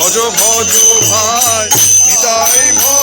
ভজ ভজ ভাই নিতাই ভজ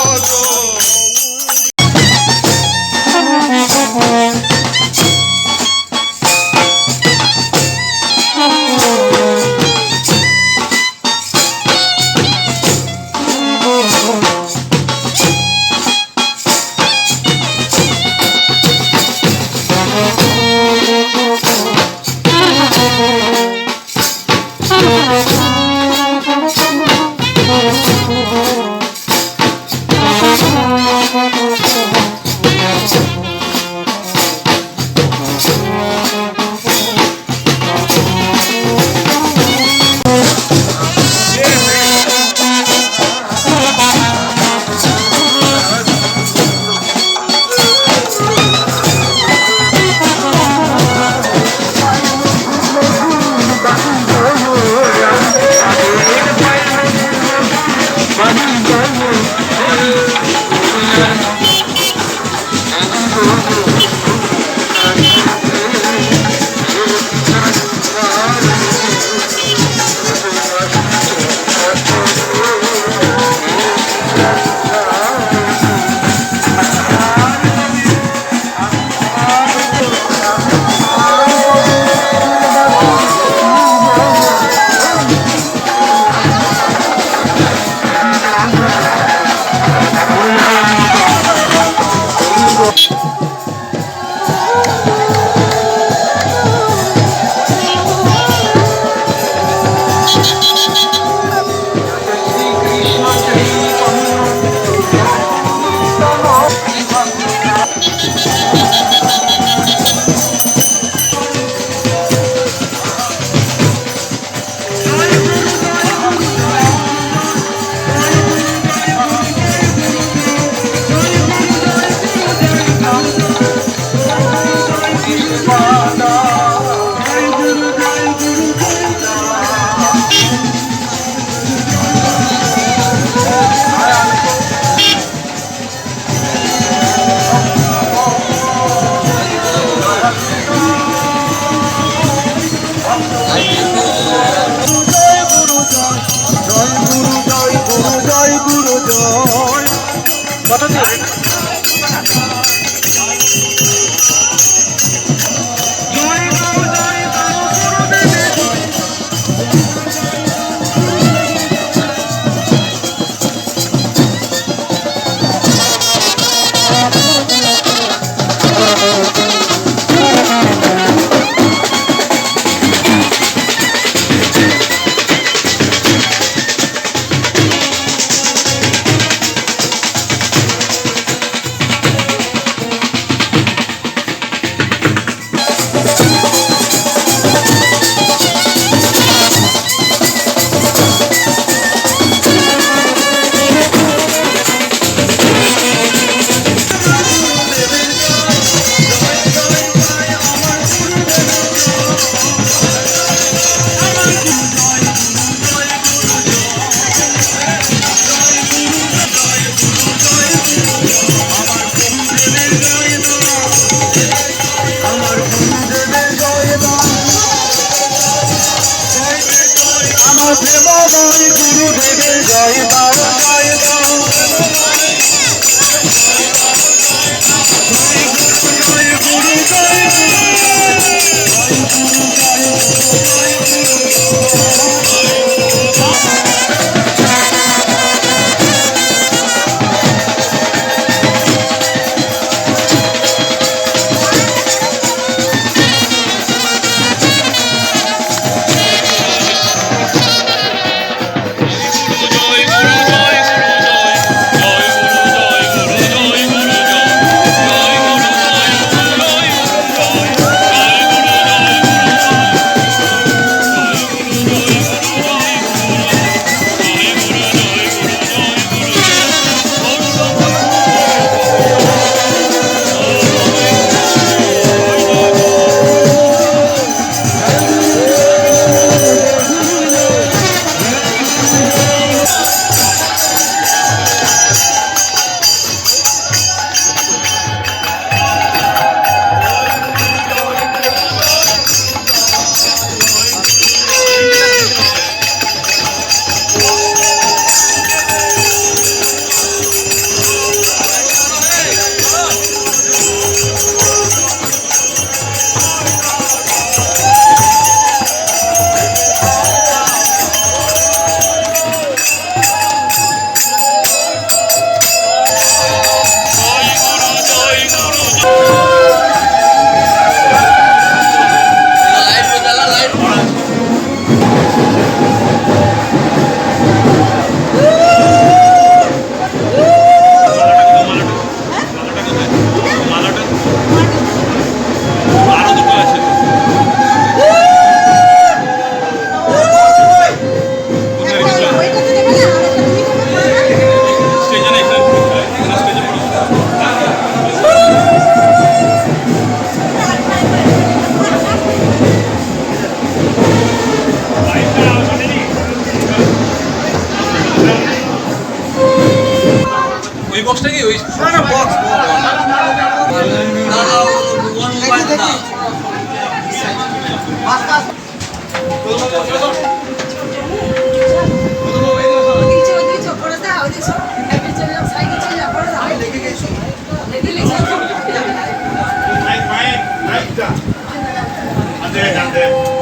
Neden de?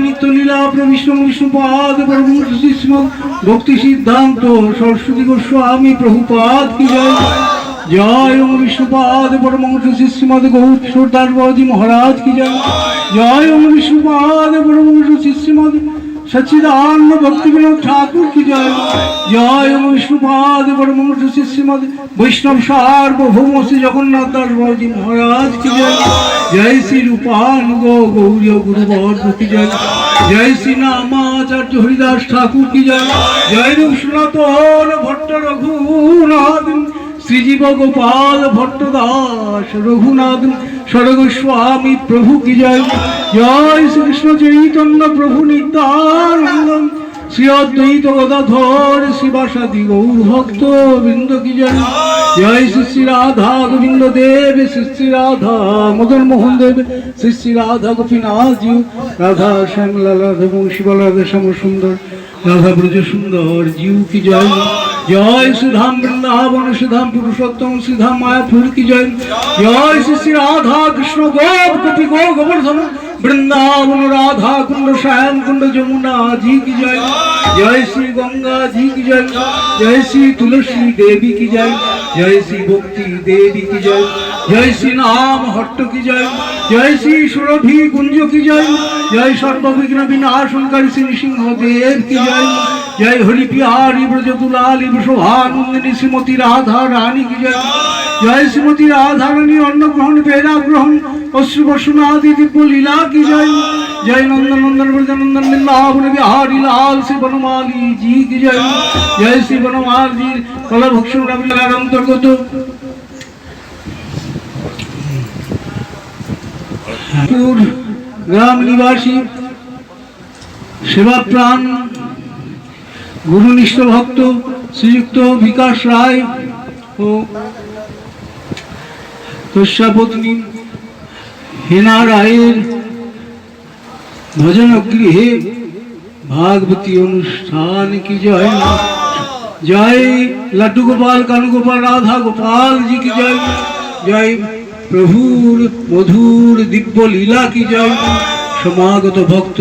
জয় নিত্যলীলা প্রবিষ্ণু বিষ্ণুপাদ পরমশ্রীষ্ম ভক্তি সিদ্ধান্ত, সরস্বতী গোস্বামী, প্রভুপাদ কি জয়? জয় ওম বিষ্ণুপাদ পরমংস শ্রীমদ গৌর সর্দার বাজী মহারাজ কি জয়? জয় ওম বিষ্ণুপাদ পরমংস শ্রীমদ সচ্চিদানন্দ ভক্তি বিনোদ ঠাকুর কি জয়? জয় বিষ্ণুপাদ পরমশ্রী শ্রীমদ বৈষ্ণব সার্বভৌম শ্রী জগন্নাথ দাস বাবাজি মহারাজ কি জয়? জয় শ্রী রূপানুগ গৌরী গুরুবর্গ কি জয়? জয় শ্রী নামাচার্য হরিদাস ঠাকুর কি জয়? জয় রূপ সনাতন ভট্ট রঘুনাথ, শ্রীজীব গোপাল ভট্ট দাস রঘুনাথ। স্বর্গস্বামী প্রভু কি জয়? জয় শ্রীকৃষ্ণ চৈতন্য প্রভু নিত্যানন্দ। শ্রী অদ্বৈত গদাধর শিবাসাদি গৌর ভক্ত বৃন্দ কি জয়? জয় শ্রী শ্রী রাধা গোবিন্দ দেব, শ্রী শ্রী রাধা মদন মোহন দেব, শ্রী শ্রী রাধা গোপীনাথ রাধা শ্যামলা রাধা এবং শিবলাধা শ্যাম সুন্দর। রাধা ব্রজ সুন্দর জিউ কি জয়। জয় সুধাম বৃন্দাবন সুধাম পুরুষোত্তম সুধাম মায়াপুর কি জয়। জয় শ্রী শ্রী রাধা কৃষ্ণ গোপ গোপী গো গোবর্ধন। বৃন্দাবন রাধা কুণ্ড শ্যাম কুণ্ড যমুনা জি কি জয়? জয় শ্রী গঙ্গা জি কি জয়? জয় শ্রী তুলসী দেবী কি জয়? জয় শ্রী ভক্তি দেবী কি জয়? জয় শ্রী নাম হট্ট কি জয়? জয় শ্রী সুরভি কুঞ্জ কি জয়? জয় সর্ববিঘ্ন বিনাশঙ্কারী শ্রী নৃসিংহ দেব কি জয়? জয় হরি বিহারী ব্রজ দুলালী শোভানন্দিনী শ্রীমতী রাধা রানী কি জয় জয় শ্রীমতী রাধা রানী অন্নগ্রহণ বেদা গ্রহণ অশ্রু দিব্য লীলা কি জয় জয় নন্দন নন্দন ব্রজনন্দন বৃন্দাবন বিহারী লাল শ্রী বনমালী জি কি জয় জয় শ্রী বনমাল জি কলভক্ষণ রবিলার অন্তর্গত গ্রাম নিবাসী সেবা প্রাণ গুরুনিষ্ঠ ভক্ত শ্রীযুক্ত বিকাশ রায় ও তস্যাপত্নী হেনা রায়ের ভজন গৃহে ভাগবতী অনুষ্ঠান কি জয় জয় লাড্ডু গোপাল কানু গোপাল রাধা গোপাল জি কি জয় জয় প্রভুর মধুর দিব্য লীলা কি জয় সমাগত ভক্ত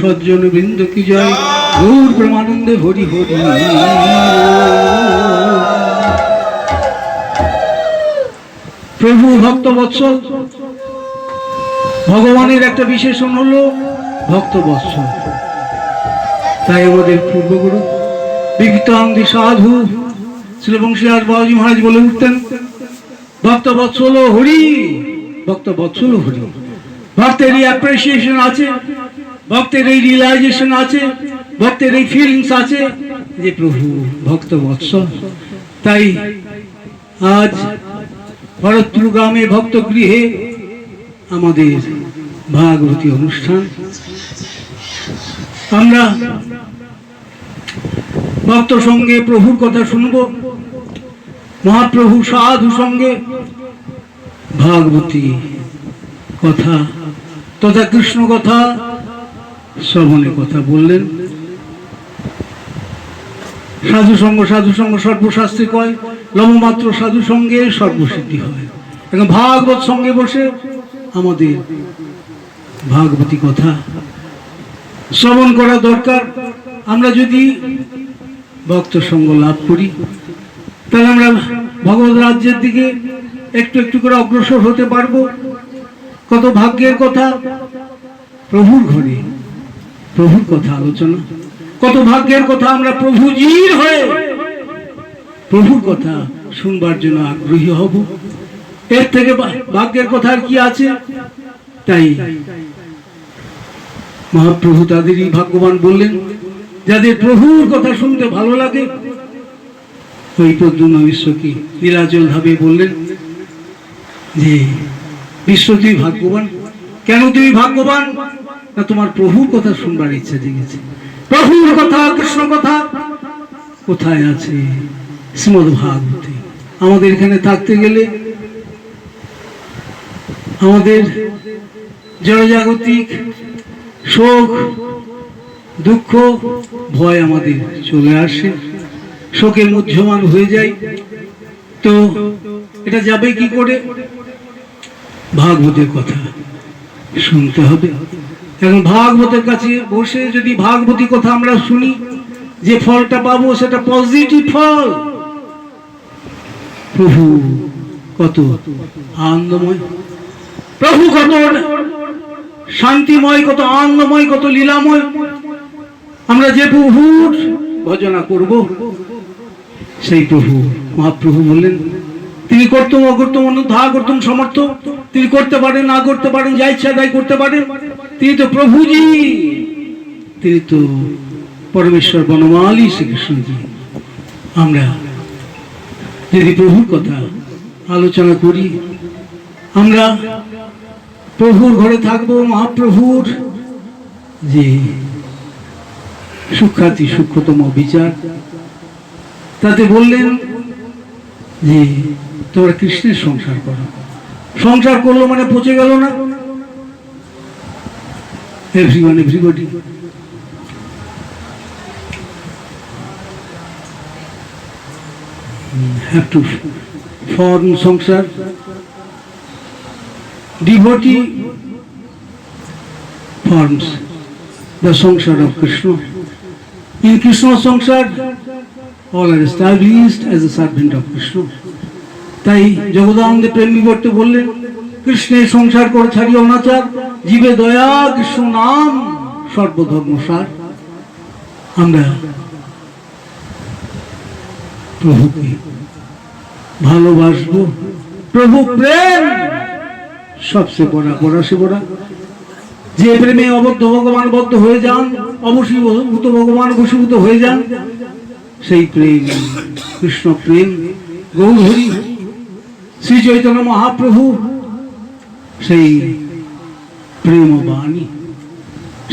সজ্জন বৃন্দ কি জয় গৌর প্রেমানন্দে হরি হরি। প্রভু ভক্ত বৎসল, ভগবানের একটা বিশেষণ হলো ভক্ত বৎসল। তাই আমাদের পূর্বগুরু বিগতাঙ্গি সাধু শ্রীবংশী আর বাবাজি মহারাজ বলে উঠতেন, ভক্ত বৎসল হরি, ভক্ত বৎসল হরি। ভক্তের এই অ্যাপ্রিসিয়েশন আছে, ভক্তের এই রিয়েলাইজেশন আছে ভক্তের এই ফিলিংস আছে যে প্রভু, ভক্ত বৎসল তাই আজ ভরতপুর গ্রামে ভক্ত গৃহে আমাদের ভাগবতী অনুষ্ঠান। আমরা ভক্ত সঙ্গে প্রভুর কথা শুনব, মহাপ্রভু সাধু সঙ্গে ভাগবতী কথা, তথা কৃষ্ণ কথা, শ্রবণের কথা বললেন। সাধু সঙ্গ সাধু সঙ্গ সর্বশাস্ত্রে কয়? লবমাত্র সাধু সঙ্গে সর্বসিদ্ধি হয়। এখন ভাগবত সঙ্গে বসে আমাদের ভাগবতী কথা শ্রবণ করা দরকার। আমরা যদি ভক্ত সঙ্গ লাভ করি, তাহলে আমরা ভগবত রাজ্যের দিকে একটু একটু করে অগ্রসর হতে পারব। কত ভাগ্যের কথা? প্রভুর ঘরে প্রভুর কথা আলোচনা। কত ভাগ্যের কথা আমরা প্রভুজির হয়ে প্রভুর কথা শুনবার জন্য আগ্রহী হব। এর থেকে ভাগ্যের কথা আর কি আছে? তাই মহাপ্রভু তাদেরই ভাগ্যবান বললেন, যাদের প্রভুর কথা শুনতে ভালো লাগে, ওই পদ্ম বিশ্বকে নীলাচল ভাবে বললেন যে, বিশ্ব তুই ভাগ্যবান। কেন তুমি ভাগ্যবান? না তোমার প্রভুর কথা শুনবার ইচ্ছা জেগেছে। প্রভুর কথা, কৃষ্ণ কথা। কোথায় আছে শ্রীমদ ভাগবতে? আমাদের এখানে থাকতে গেলে আমাদের জনজাগতিক শোক, দুঃখ, ভয় আমাদের চলে আসে। শোকে মুহ্যমান হয়ে যায় তো এটা যাবে কি করে? ভাগবতের কথা শুনতে হবে। এখন ভাগবতের কাছে বসে যদি ভাগবতী কথা আমরা শুনি, যে ফলটা পাবো সেটা পজিটিভ ফল। প্রভু, কত আনন্দময়। প্রভু, কত শান্তিময়, কত আনন্দময়, কত লীলাময়। আমরা যে প্রভুর ভজনা করব, সেই প্রভু, মহাপ্রভু বললেন, তিনি করতুম অকর্তুম ধা করতুম সমর্থ। তিনি করতে পারেন, না করতে পারেন, যা ইচ্ছা তাই করতে পারেন। তিনি তো প্রভুজি তিনি তো পরমেশ্বর বনমালী শ্রীকৃষ্ণজি। আমরা যদি প্রভুর কথা আলোচনা করি, আমরা প্রভুর ঘরে থাকব, মহাপ্রভুর, যে সুখ্যাতি সূক্ষ্মতম বিচার, তাতে বললেন যে তোমরা কৃষ্ণের সংসার করো। সংসার করল মানে পচে গেল না? Everyone everybody have to form সংসার devotee forms the সংসার of Krishna. In Krishna সংসার all are established as a servant of Krishna. তাই জগদানন্দে প্রেম বিবর্তে বললেন কৃষ্ণের সংসার করে ছাড়ি অনাচার জীবে দয়া, কৃষ্ণ নাম, সর্বধর্ম সার। আমরা প্রভুকে ভালোবাসবো। প্রভু প্রেম। সবচেয়ে বড় বড় সে বড়। যে প্রেমে অবদ্ধ ভগবান বদ্ধ হয়ে যান অবশ্যভূত ভগবান বশীভূত হয়ে যান, সেই প্রেম, কৃষ্ণ প্রেম, গৌরহরি, শ্রী চৈতন্য মহাপ্রভু, সেই প্রেম বাণী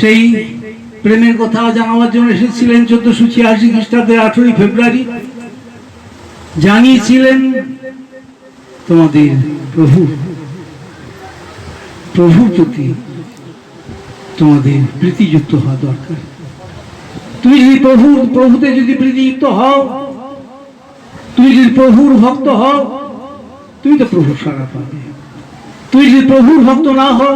সেই প্রেমের কথা জানাবার জন্য এসেছিলেন চোদ্দশো ছিয়াশি খ্রিস্টাব্দের আঠেরোই ফেব্রুয়ারি। জানিয়েছিলেন তোমাদের প্রভু। প্রভুর প্রতি তোমাদের প্রীতিযুক্ত হওয়া দরকার। তুমি যদি প্রভু প্রভুতে যদি প্রীতিযুক্ত হও, তুমি যদি প্রভুর ভক্ত হও, তুমি তো প্রভুর সারা পাবে। তুমি যদি প্রভুর ভক্ত না হও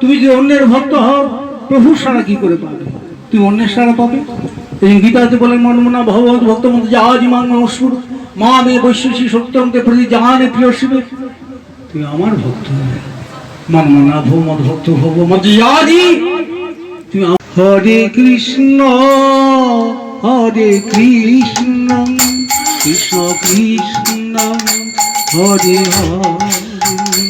তুমি যদি অন্যের ভক্ত হও প্রভুর সারা কি করে পাবে? তুমি অন্যের সারা পাবে? এই গীতাতে বলেন মনমনা ভগবত ভক্ত মধ্যে জাহাজ ইমান নমস্কুর মা মে বৈশ্বসী সত্যমকে প্রতি জাহানে প্রিয় শিবে তুই আমার ভক্ত মনমনা ভৌ মদ ভক্ত ভব মজ্জাদি তুমি হরে কৃষ্ণ হরে কৃষ্ণ কৃষ্ণ কৃষ্ণ, হরে হরে।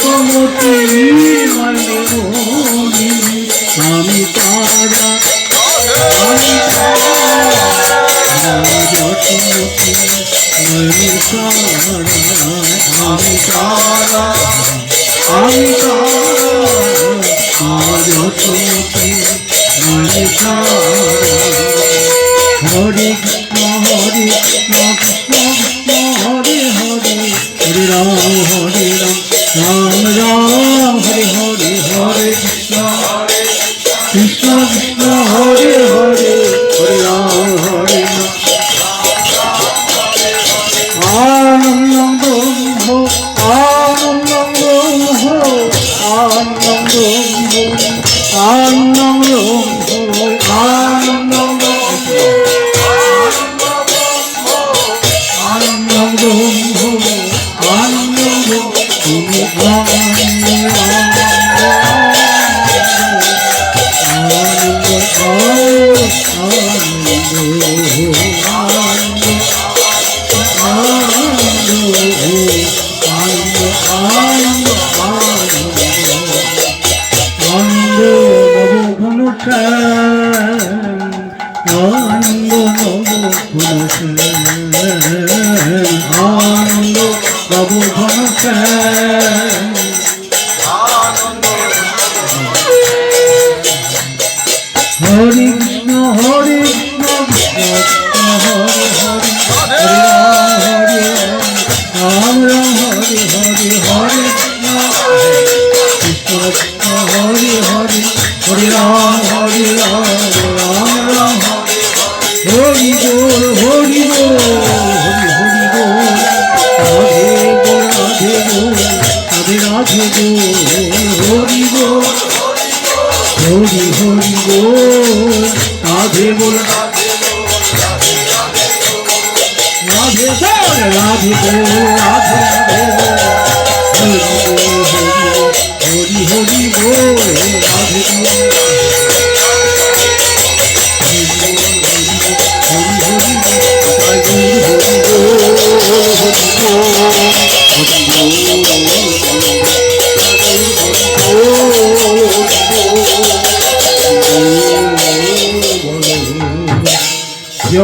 কুমতি। আনন্দ ঘন শ্যাম আনন্দ বাবু ঘন হরি হরি বল, রাধে বল রাধে বল। রাধে বল, রাধে রাধে বল। হরি হরি বল, রাধে বল। হরি হরি বল।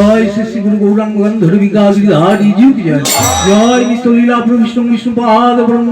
জয় শ্রী শ্রী গুরু গৌরাঙ্গ ধর্মিকা শ্রী হরি জীব জয়। জয় বিশ্বলীলা প্রবিষ্ণু বিষ্ণু পাদ ব্রহ্ম